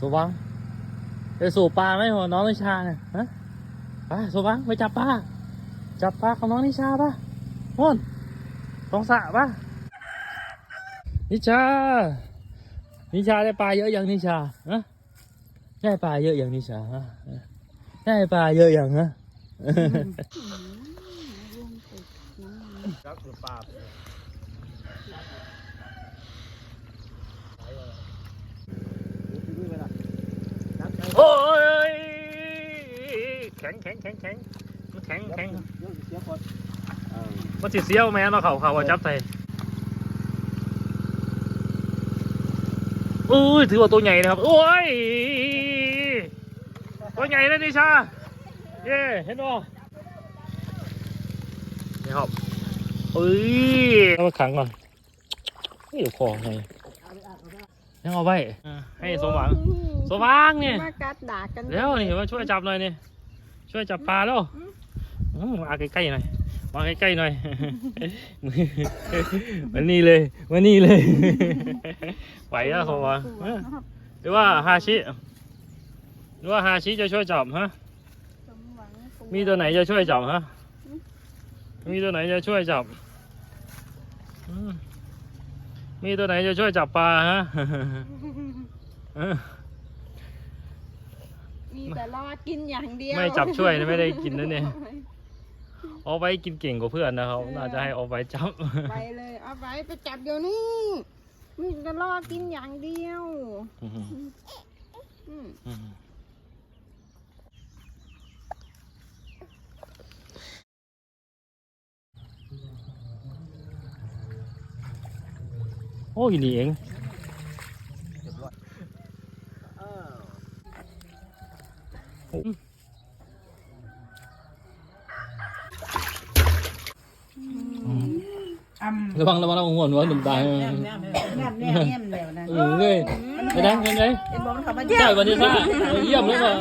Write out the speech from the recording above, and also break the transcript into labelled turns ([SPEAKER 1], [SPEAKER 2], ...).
[SPEAKER 1] สุวังไปสู่ปลาไหมหัวน้องนิชาเนี่ยฮะไปสุวังไปจับปลาจับปลาของน้องนิชาป่ะโน่นตรงสระป่ะนิชา นิชาได้ปลาเยอะยังนิชาฮะได้ปลาเยอะยังนิชาฮะได้ปลาเยอะยังฮะ
[SPEAKER 2] ครับคือปลา
[SPEAKER 1] โอ้ยแข็งแข็งแข็งแข็งมันแข็งแข็งมันสิเสียวแม่เนาะเขาเขาจับใส่อุ้ยถือว่าตัวใหญ่นะครับ โอ้ย ตัวใหญ่นะนิชา เย้เห็นบ่นี่ครับเอ้ยเอามาขังก่อนเฮ้ยเดี๋ยวคอไง ยังเอาไว้อะให้สมหวัง สมหวังเนี่ย
[SPEAKER 3] มากัดด่ากัน
[SPEAKER 1] เร็วนี่มาช่วยจับหน่อยนี่ช่วยจับปลาแล้วอืมมาใกล้ๆหน่อยมาใกล้ๆหน่อยมานี่เลยมานี่เลย ไหวแล้วเขาว่าเอ้ยหรือว่าฮาชิหรือว่าฮาชิจะช่วยจับฮะ
[SPEAKER 3] สมหวัง
[SPEAKER 1] มีตัวไหนจะช่วยจับฮะมีตัวไหนจะช่วยจับอืม มีตัวไหนจะช่วยจับปลาฮะเออ
[SPEAKER 3] มีแต่รอกินอย่างเดียว
[SPEAKER 1] ไม่จับช่วยนะไม่ได้กินนะเนี่ย เอาไว้กินเก่งกว่าเพื่อนนะครับ น่าจะให้เอาไว้จับ
[SPEAKER 3] ไปเลยเอาไปไปจับเดี๋ยวนี้ มีแต่รอกินอย่างเดียว
[SPEAKER 1] อ้ยนี่เอง
[SPEAKER 4] อำ
[SPEAKER 1] ระวังระวังระวังหัวหัวหนุ่มตาย
[SPEAKER 4] แนมแนมแนมแนมแนมแล้วนะ
[SPEAKER 1] เออเฮ้ยไปดังยังไง
[SPEAKER 4] เป็นบ่มันเข้ามา
[SPEAKER 1] ใช่วันนี้ซ่าเยี่ยมเลยว่ะ